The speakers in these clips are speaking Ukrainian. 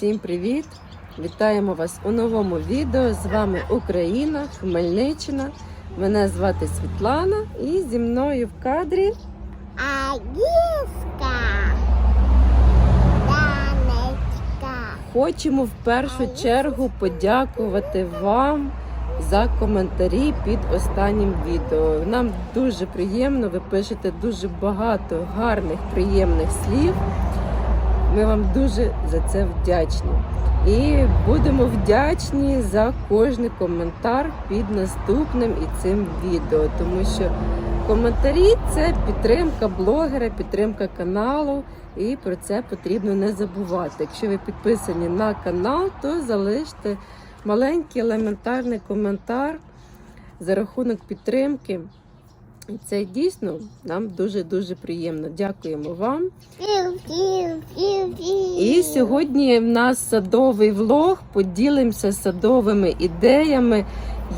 Всім привіт! Вітаємо вас у новому відео. З вами Україна, Хмельниччина. Мене звати Світлана і зі мною в кадрі Аліска. Данечка. хочемо в першу чергу подякувати вам за коментарі під останнім відео. Нам дуже приємно, ви пишете дуже багато гарних, приємних слів. Ми вам дуже за це вдячні. І будемо вдячні за кожний коментар під наступним і цим відео, тому що коментарі це підтримка блогера, підтримка каналу, і про це потрібно не забувати. Якщо ви підписані на канал, то залиште маленький елементарний коментар за рахунок підтримки. Це дійсно нам дуже дуже приємно. Дякуємо вам. І сьогодні в нас садовий влог. Поділимося садовими ідеями,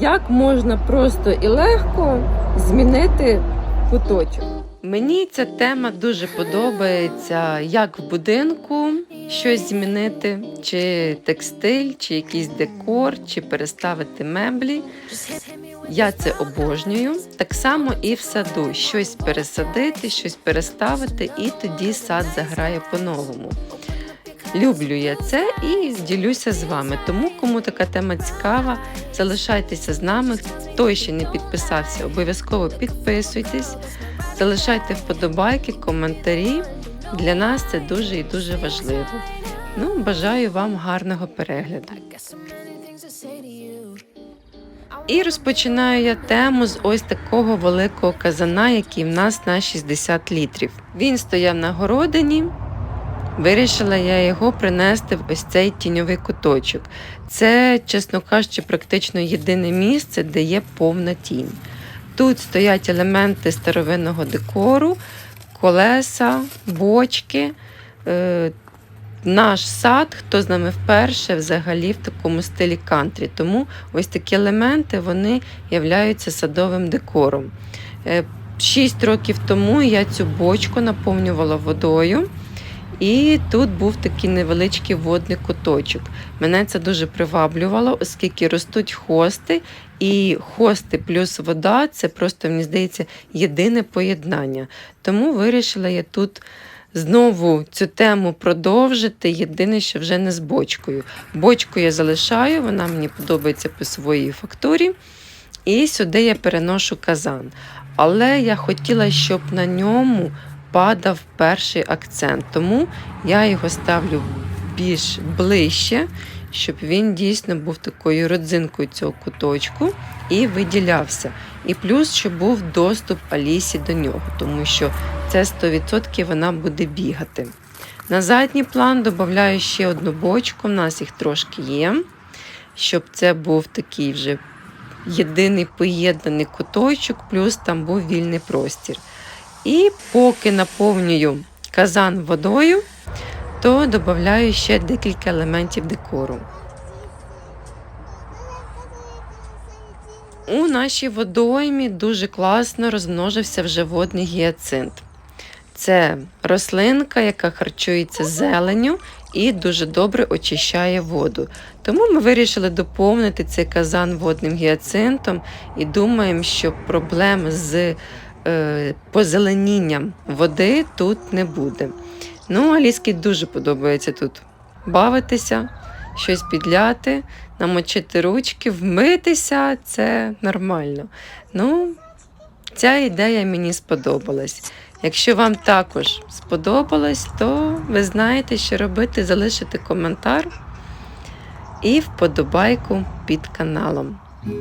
як можна просто і легко змінити куточок. Мені ця тема дуже подобається, як в будинку щось змінити, чи текстиль, чи якийсь декор, чи переставити меблі. Я це обожнюю. Так само і в саду щось пересадити, щось переставити, і тоді сад заграє по-новому. Люблю я це і ділюся з вами. Тому, кому така тема цікава, залишайтеся з нами. Хто ще не підписався, обов'язково підписуйтесь, залишайте вподобайки, коментарі. Для нас це дуже і дуже важливо. Ну, бажаю вам гарного перегляду. І розпочинаю я тему з ось такого великого казана, який в нас на 60 літрів. Він стояв на городині. Вирішила я його принести в ось цей тіньовий куточок. Це, чесно кажучи, практично єдине місце, де є повна тінь. Тут стоять елементи старовинного декору, колеса, бочки. Е, наш сад, хто з нами вперше, взагалі в такому стилі кантрі. Тому ось такі елементи вони являються садовим декором. Е, Шість років тому я цю бочку наповнювала водою. І тут був такий невеличкий водний куточок. Мене це дуже приваблювало, оскільки ростуть хости, і хости плюс вода це просто, мені здається, єдине поєднання. Тому вирішила я тут знову цю тему продовжити. Єдине, що вже не з бочкою. Бочку я залишаю, вона мені подобається по своїй фактурі. І сюди я переношу казан. Але я хотіла, щоб на ньому падав перший акцент. Тому я його ставлю більш ближче, щоб він дійсно був такою родзинкою цього куточку і виділявся. І плюс, щоб був доступ Алісі до нього, тому що це 100% вона буде бігати. На задній план додаю ще одну бочку, у нас їх трошки є, щоб це був такий вже єдиний поєднаний куточок, плюс там був вільний простір. І поки наповнюю казан водою, то додаю ще декілька елементів декору. У нашій водоймі дуже класно розмножився вже водний гіацинт. Це рослинка, яка харчується зеленню і дуже добре очищає воду. Тому ми вирішили доповнити цей казан водним гіацинтом і думаємо, що проблем з позеленінням води тут не буде. Ну, Аліскі дуже подобається тут бавитися, щось підляти, намочити ручки, вмитися це нормально. Ну, ця ідея мені сподобалась. Якщо вам також сподобалось, то ви знаєте, що робити, залишити коментар і вподобайку під каналом. Oh,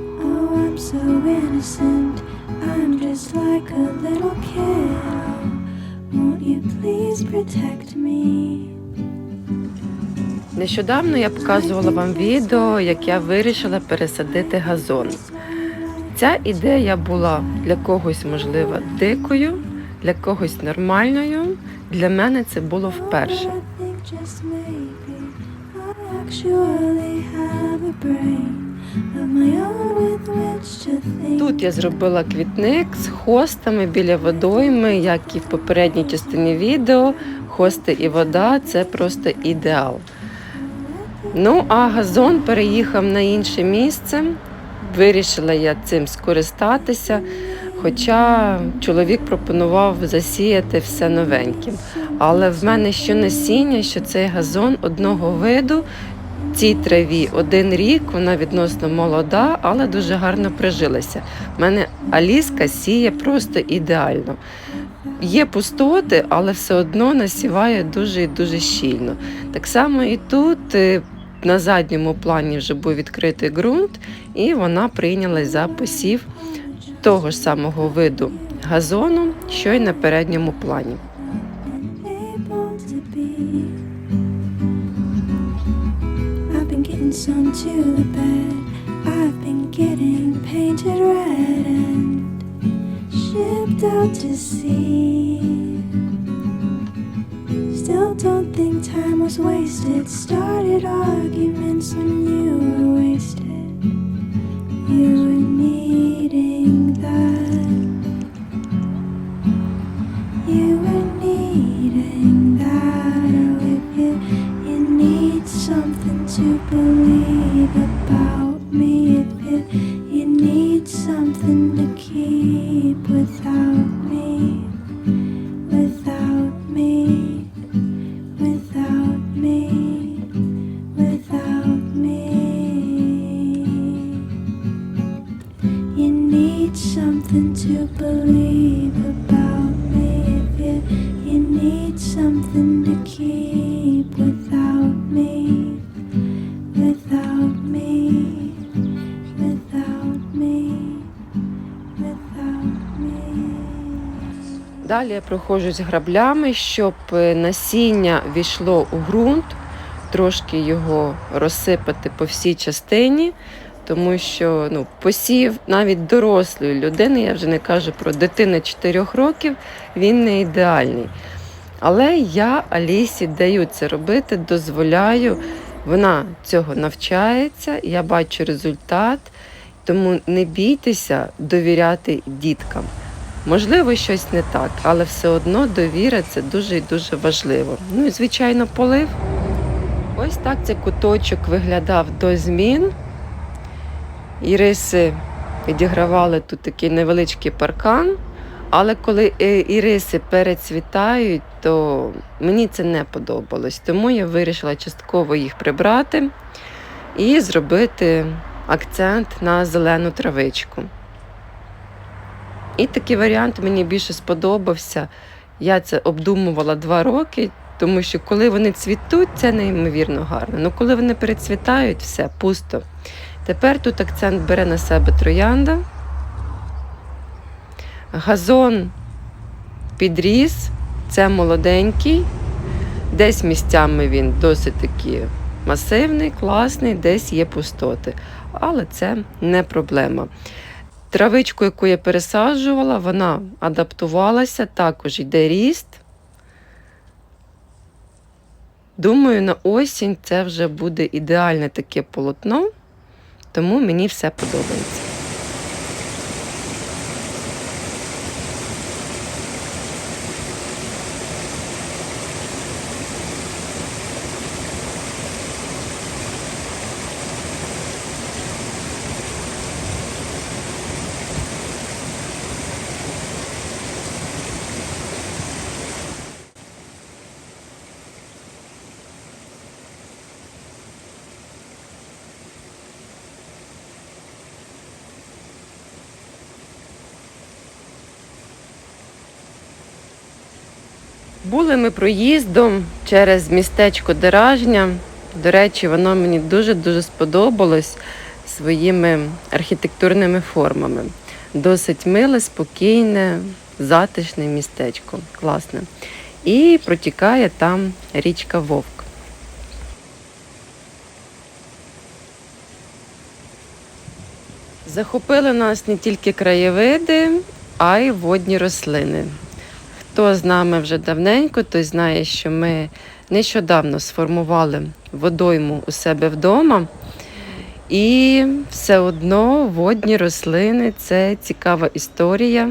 I'm so innocent. I'm just like a little kid. Won't you please protect me? Нещодавно я показувала вам відео, як я вирішила пересадити газон. Ця ідея була для когось, можливо, дикою, для когось нормальною. Для мене це було вперше. Actually have a brain Тут я зробила квітник з хостами біля водойми, як і в попередній частині відео. Хости і вода це просто ідеал. Ну, а газон переїхав на інше місце. Вирішила я цим скористатися. Хоча чоловік пропонував засіяти все новеньким. Але в мене що насіння, що цей газон одного виду. Цій траві один рік, вона відносно молода, але дуже гарно прижилася. У мене Аліска сіє просто ідеально. Є пустоти, але все одно насіває дуже і дуже щільно. Так само і тут е, на задньому плані вже був відкритий ґрунт, і вона прийнялась за посів того ж самого виду газону, що й на передньому плані. Some to the bed. I've been getting painted red and shipped out to sea. Still don't think time was wasted. Started arguments to believe about me. If you, need something to keep without me, without me, without me, without me. You need something to believe about me. If you need something to keep without me, Далі я проходжусь граблями, щоб е, насіння війшло у ґрунт, трошки його розсипати по всій частині, тому що ну, посів навіть дорослої людини, я вже не кажу про дитину 4 років, він не ідеальний. Але я Алісі даю це робити, дозволяю. Вона цього навчається, я бачу результат, тому не бійтеся довіряти діткам. Можливо, щось не так, але все одно довіра це дуже і дуже важливо. Ну і звичайно, полив. Ось так цей куточок виглядав до змін. Іриси відігравали тут такий невеличкий паркан. Але коли е, іриси перецвітають, то мені це не подобалось. Тому я вирішила частково їх прибрати і зробити акцент на зелену травичку. І такий варіант мені більше сподобався. Я це обдумувала два роки, тому що коли вони цвітуть, це неймовірно гарно. Ну коли вони перецвітають, все пусто. Тепер тут акцент бере на себе троянда. Газон підріс, це молоденький. Десь місцями він досить таки масивний, класний, десь є пустоти. Але це не проблема. Травичку, яку я пересаджувала, вона адаптувалася, також йде ріст. Думаю, на осінь це вже буде ідеальне таке полотно, тому мені все подобається. Були ми проїздом через містечко Деражня. До речі, воно мені дуже-дуже сподобалось своїми архітектурними формами. Досить миле, спокійне, затишне містечко. Класне. І протікає там річка Вовк. Захопили нас не тільки краєвиди, а й водні рослини. Хто з нами вже давненько, той знає, що ми нещодавно сформували водойму у себе вдома. І все одно водні рослини це цікава історія,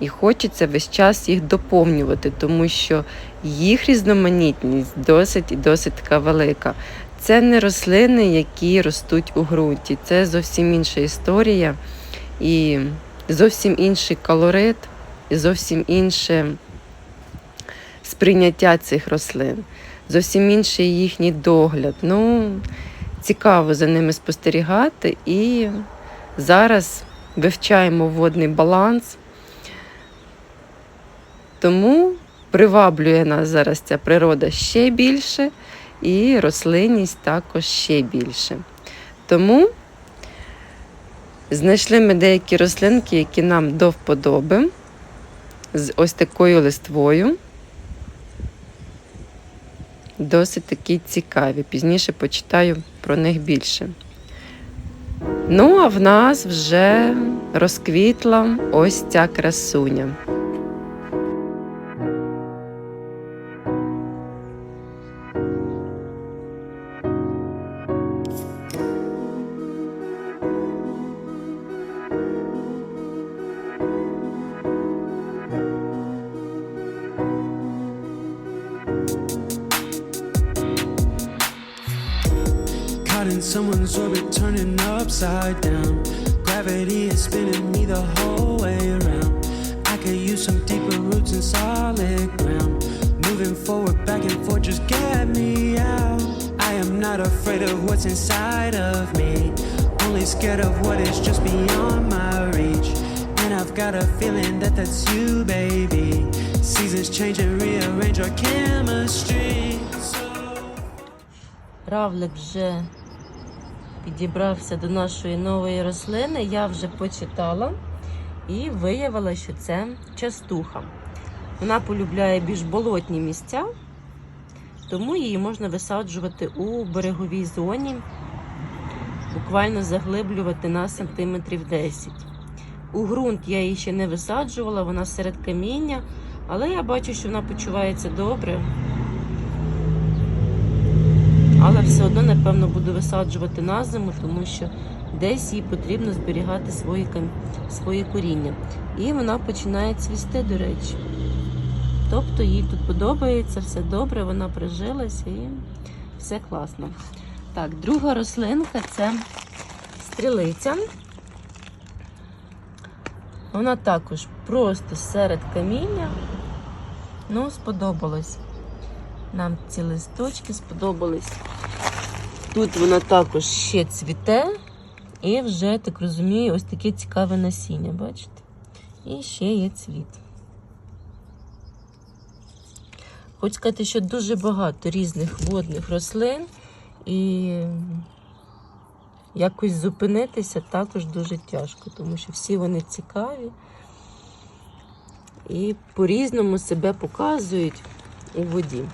і хочеться весь час їх доповнювати, тому що їх різноманітність досить і досить така велика. це не рослини, які ростуть у ґрунті. Це зовсім інша історія і зовсім інший колорит, і зовсім інше сприйняття цих рослин, зовсім інший їхній догляд. Ну, цікаво за ними спостерігати і зараз вивчаємо водний баланс. Тому приваблює нас зараз ця природа ще більше, і рослинність також ще більше. Тому знайшли ми деякі рослинки, які нам до вподоби, з ось такою листвою. Досить такі цікаві. Пізніше почитаю про них більше. Ну, а в нас вже розквітла ось ця красуня. upside down. Gravity is spinning me the whole way around. I could use some deeper roots and solid ground. Moving forward, back and forth, just get me out. I am not afraid of what's inside of me. Only scared of what is just beyond my reach. And I've got a feeling that that's you, baby. Seasons change and rearrange our chemistry. So... підібрався до нашої нової рослини. Я вже почитала і виявила, що це частуха. Вона полюбляє більш болотні місця, тому її можна висаджувати у береговій зоні, буквально заглиблювати на сантиметрів 10. У ґрунт я її ще не висаджувала, вона серед каміння, але я бачу, що вона почувається добре. Але все одно, напевно, буду висаджувати на зиму, тому що десь їй потрібно зберігати свої, свої коріння. І вона починає цвісти, до речі. Тобто їй тут подобається, все добре, вона прижилася і все класно. Так, друга рослинка це стрілиця. Вона також просто серед каміння. Ну, сподобалось. Нам ці листочки сподобались. Тут вона також ще цвіте. І вже, так розумію, ось таке цікаве насіння, бачите? І ще є цвіт. Хочу сказати, що дуже багато різних водних рослин, і якось зупинитися також дуже тяжко, тому що всі вони цікаві і по-різному себе показують у воді.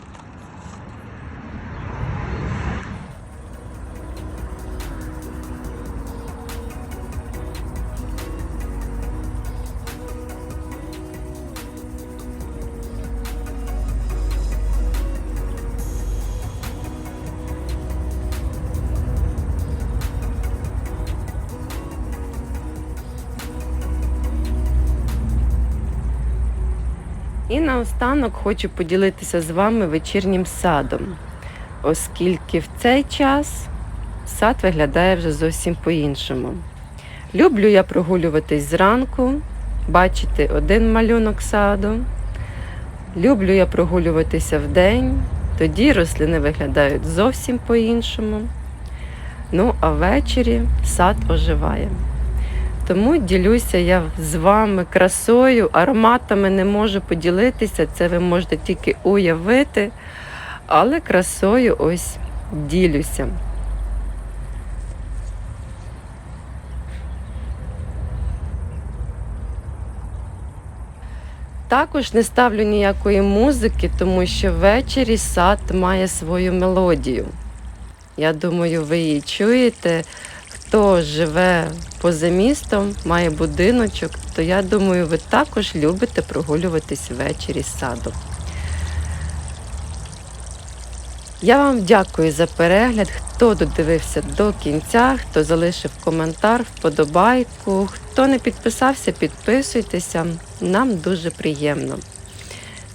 Наостанок хочу поділитися з вами вечірнім садом, оскільки в цей час сад виглядає вже зовсім по-іншому. Люблю я прогулюватись зранку, бачити один малюнок саду. Люблю я прогулюватися вдень, тоді рослини виглядають зовсім по-іншому. Ну, а ввечері сад оживає. Тому ділюся я з вами красою, ароматами не можу поділитися, це ви можете тільки уявити, але красою ось ділюся. Також не ставлю ніякої музики, тому що ввечері сад має свою мелодію. Я думаю, ви її чуєте. Хто живе поза містом, має будиночок, то я думаю, ви також любите прогулюватись ввечері садом. Я вам дякую за перегляд, хто додивився до кінця, хто залишив коментар, вподобайку, хто не підписався, підписуйтеся. Нам дуже приємно.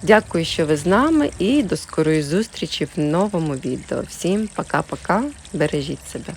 Дякую, що ви з нами, і до скорої зустрічі в новому відео. Всім пока-пока, бережіть себе.